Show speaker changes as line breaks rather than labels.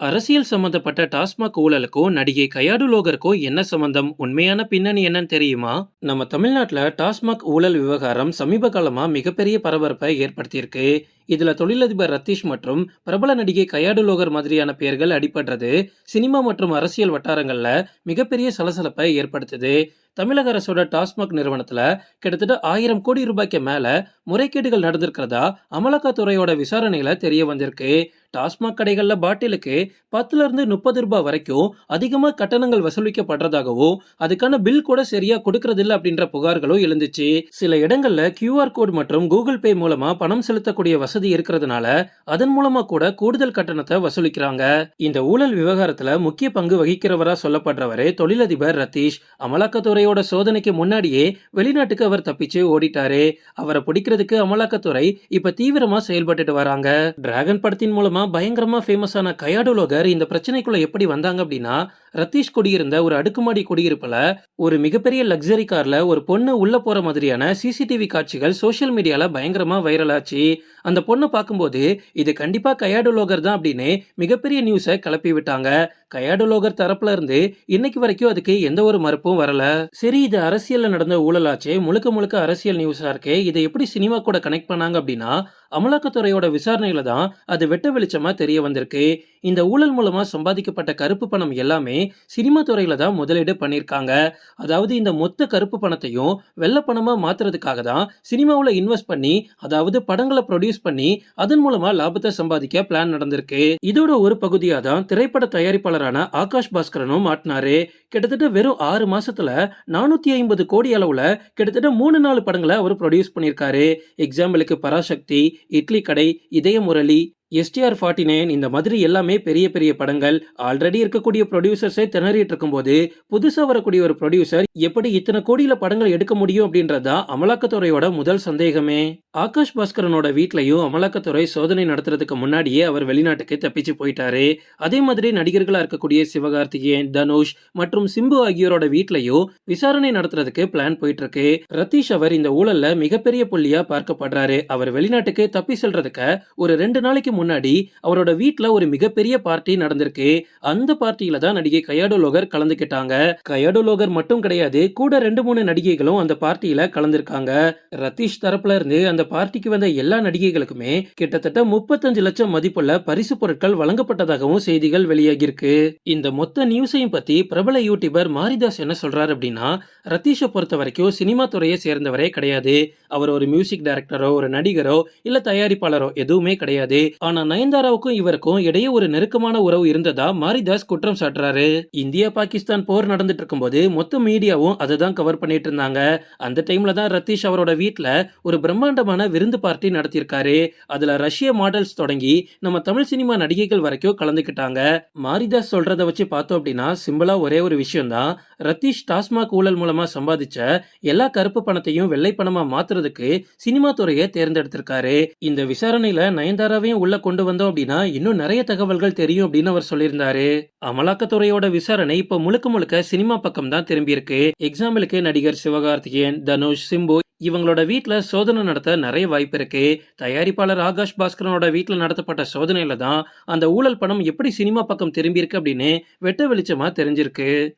அரசியல் சம்பந்தப்பட்ட டாஸ்மாக் ஊழலுக்கும் நடிகை கயாடு லோகருக்கும் என்ன சம்பந்தம்? உண்மையான பின்னணி என்னன்னு தெரியுமா? நம்ம தமிழ்நாட்டில் டாஸ்மாக் ஊழல் விவகாரம் சமீப காலமாக மிகப்பெரிய பரபரப்பை ஏற்படுத்தியிருக்கு. இதுல தொழிலதிபர் ரத்தீஷ் மற்றும் பிரபல நடிகை கயாடு லோகர் மாதிரியான பெயர்கள் அடிபடுறது சினிமா மற்றும் அரசியல் வட்டாரங்களில் மிகப்பெரிய சலசலப்பை ஏற்படுத்துது. தமிழக அரசோட டாஸ்மாக் நிறுவனத்துல கிட்டத்தட்ட ஆயிரம் கோடி ரூபாய்க்கு மேல முறைகேடுகள் நடந்திருக்கிறதா அமலாக்கத்துறையோட விசாரணையில தெரிய வந்திருக்கு. டாஸ்மாக் கடைகளில் பாட்டிலுக்கு பத்துலேருந்து முப்பது ரூபாய் வரைக்கும் அதிகமாக கட்டணங்கள் வசூலிக்கப்படுறதாகவும் அதுக்கான பில் கூட சரியாக கொடுக்கறதில்ல அப்படின்ற புகார்களும் எழுந்துச்சு. சில இடங்களில் கியூஆர் கோட் மற்றும் கூகுள் பே மூலமாக பணம் செலுத்தக்கூடிய வசதி இருக்கிறதுனால அதன் மூலமாக கூட கூடுதல் கட்டணத்தை வசூலிக்கிறாங்க. இந்த ஊழல் விவகாரத்தில் முக்கிய பங்கு வகிக்கிறவராக சொல்லப்படுறவரே தொழிலதிபர் ரத்தீஷ். அமலாக்கத்துறையோட சோதனைக்கு முன்னாடியே வெளிநாட்டுக்கு அவர் தப்பிச்சு ஓடிட்டாரு. அவரை பிடிக்கிறதுக்கு அமலாக்கத்துறை இப்ப தீவிரமா செயல்பட்டுட்டு வராங்க. டிராகன் படத்தின் மூலமா பயங்கரமாக ஃபேமஸான கயாடுலோகர் இந்த பிரச்சனைக்குள்ள எப்படி வந்தாங்க அப்படின்னா ரத்தீஷ் குடியிருந்த ஒரு அடுக்குமாடி குடியிருப்பில் ஒரு மிகப்பெரிய லக்ஸரி காரில் ஒரு பொண்ணு உள்ளே போகிற மாதிரியான சிசிடிவி காட்சிகள் சோஷியல் மீடியாவில் பயங்கரமாக வைரல் ஆச்சு. அந்த பொண்ணை பார்க்கும்போது இது கண்டிப்பாக கயாடு லோகர் தான் அப்படின்னு மிகப்பெரிய நியூஸை கிளப்பி விட்டாங்க. கயாடு லோகர் தரப்புல இருந்து இன்னைக்கு வரைக்கும் அதுக்கு எந்த ஒரு மறுப்பும் வரல. சரி இது அரசியலில் நடந்த ஊழலாச்சே முழுக்க முழுக்க அரசியல் நியூஸாக இருக்கே இதை எப்படி சினிமா கூட கனெக்ட் பண்ணாங்க அப்படின்னா அமலாக்கத்துறையோட விசாரணையில தான் அது வெட்ட வெளிச்சமா தெரிய வந்திருக்கு. இந்த ஊழல் மூலமா சம்பாதிக்கப்பட்ட கருப்பு பணம் எல்லாமே சினிமா துறையில தான் முதலீடு பண்ணியிருக்காங்க. அதாவது இந்த மொத்த கருப்பு பணத்தையும் வெள்ள பணமா மாத்துறதுக்காக தான் சினிமாவுல இன்வெஸ்ட் பண்ணி அதாவது படங்களை ப்ரொடியூஸ் பண்ணி அதன் மூலமா லாபத்தை சம்பாதிக்க பிளான் நடந்திருக்கு. இதோட ஒரு பகுதியா தான் திரைப்பட தயாரிப்பாளரான ஆகாஷ் பாஸ்கரனும் மாட்டினாரு. கிட்டத்தட்ட வெறும் ஆறு மாசத்துல நானூத்தி ஐம்பது கோடி அளவுல கிட்டத்தட்ட மூணு நாலு படங்களை அவர் ப்ரொடியூஸ் பண்ணியிருக்காரு. எக்ஸாம்பிளுக்கு பராசக்தி இட்லி கடை இதய முரளி எஸ்டிஆர் ஃபார்ட்டி நைன் இந்த மாதிரி எல்லாமே பெரிய பெரிய படங்கள் ஆல்ரெடி இருக்கக்கூடிய ப்ரொடியூசர்ஸே திணறிட்டு இருக்கும்போது புதுசாக வரக்கூடிய ஒரு ப்ரொடியூசர் எப்படி இத்தனை கோடியில் படங்கள் எடுக்க முடியும் அப்படின்றதா அமலாக்கத்துறையோட முதல் சந்தேகமே. ஆகாஷ் பாஸ்கரனோட வீட்லையும் அமலாக்கத்துறை சோதனை நடத்துறதுக்கு முன்னாடியே அவர் வெளிநாட்டுக்கு தப்பிச்சு போயிட்டாரு. அதே மாதிரி நடிகர்களா இருக்கக்கூடிய சிவகார்த்திகேயன் தனுஷ் மற்றும் சிம்பு ஆகியோரோட வீட்லையும் விசாரணை நடத்துறதுக்கு பிளான் போயிட்டு இருக்கு ரத்தீஷ் அவர் இந்த ஊழல்ல மிகப்பெரிய புள்ளியா பார்க்கப்படுறாரு. அவர் வெளிநாட்டுக்கு தப்பி செல்றதுக்கு ஒரு ரெண்டு நாளைக்கு முன்னாடி அவரோட வீட்ல ஒரு மிகப்பெரிய பார்ட்டி நடந்திருக்கு. அந்த பார்ட்டியில தான் நடிகை கயாடோலோகர் கலந்துக்கிட்டாங்க. கயாடோலோகர் மட்டும் கிடையாது கூட ரெண்டு மூணு நடிகைகளும் அந்த பார்ட்டியில கலந்திருக்காங்க. ரத்தீஷ் தரப்புல இருந்து அந்த பார்ட்டிக்கு வந்த எல்லா நடிகைகளுக்குமே கிட்டத்தட்ட முப்பத்தஞ்சு லட்சம் மதிப்புள்ள பரிசு பொருட்கள் வழங்கப்பட்டதாகவும் செய்திகள் வெளியாகியிருக்கு. இந்த மொத்த நியூஸையும் பத்தி பிரபல யூடியூபர் மாரிதாஸ் என்ன சொல்றாரு அப்படின்னா ரத்தீஷை பொறுத்த வரைக்கும் சினிமா துறையை சேர்ந்தவரே கிடையாது. அவர் ஒரு மியூசிக் டைரக்டரோ ஒரு நடிகரோ இல்ல தயாரிப்பாளரோ எதுவுமே கிடையாது. ஆனா நயன்தாராவுக்கும் இவருக்கும் இடையே ஒரு நெருக்கமான உறவு இருந்ததா மாரிதாஸ் குற்றம் சாட்டுறாரு. இந்தியா பாகிஸ்தான் போர் நடந்துட்டு இருக்கும்போது மொத்த மீடியாவும் அதை தான் கவர் பண்ணிட்டு இருந்தாங்க. அந்த டைம்ல தான் ரத்தீஷ் அவரோட வீட்ல ஒரு பிரம்மாண்டமான விருந்து பார்ட்டி நடத்தியிருக்காரு. அதுல ரஷ்ய மாடல்ஸ் தொடங்கி நம்ம தமிழ் சினிமா நடிகைகள் வரைக்கும் கலந்துக்கிட்டாங்க. மாரிதாஸ் சொல்றத வச்சு பார்த்தோம் அப்படின்னா சிம்பிளா ஒரே ஒரு விஷயம் தான் ரத்தீஷ் டாஸ்மாக் ஊழல் மூலமா சம்பாதிச்ச எல்லா கருப்பு பணத்தையும் வெள்ளை பணமா மாத்துறதுக்கு சினிமா துறையை தேர்ந்தெடுத்திருக்காரு. இந்த விசாரணையில நயன்தாராவையும் உள்ள கொண்டு வந்தோம் அப்படின்னா இன்னும் நிறைய தகவல்கள் தெரியும் அப்படின்னு அவர் சொல்லியிருந்தாரு. அமலாக்கத்துறையோட விசாரணை இப்ப முழுக்க முழுக்க சினிமா பக்கம் தான் திரும்பியிருக்கு எக்ஸாம்பிளுக்கு நடிகர் சிவகார்த்திகேயன் தனுஷ் சிம்பு இவங்களோட வீட்டில் சோதனை நடத்த நிறைய வாய்ப்பு இருக்கு. தயாரிப்பாளர் ஆகாஷ் பாஸ்கரனோட வீட்டில் நடத்தப்பட்ட சோதனையில தான் அந்த ஊழல் பணம் எப்படி சினிமா பக்கம் திரும்பியிருக்கு அப்படின்னு வெட்ட வெளிச்சமாக தெரிஞ்சிருக்கு.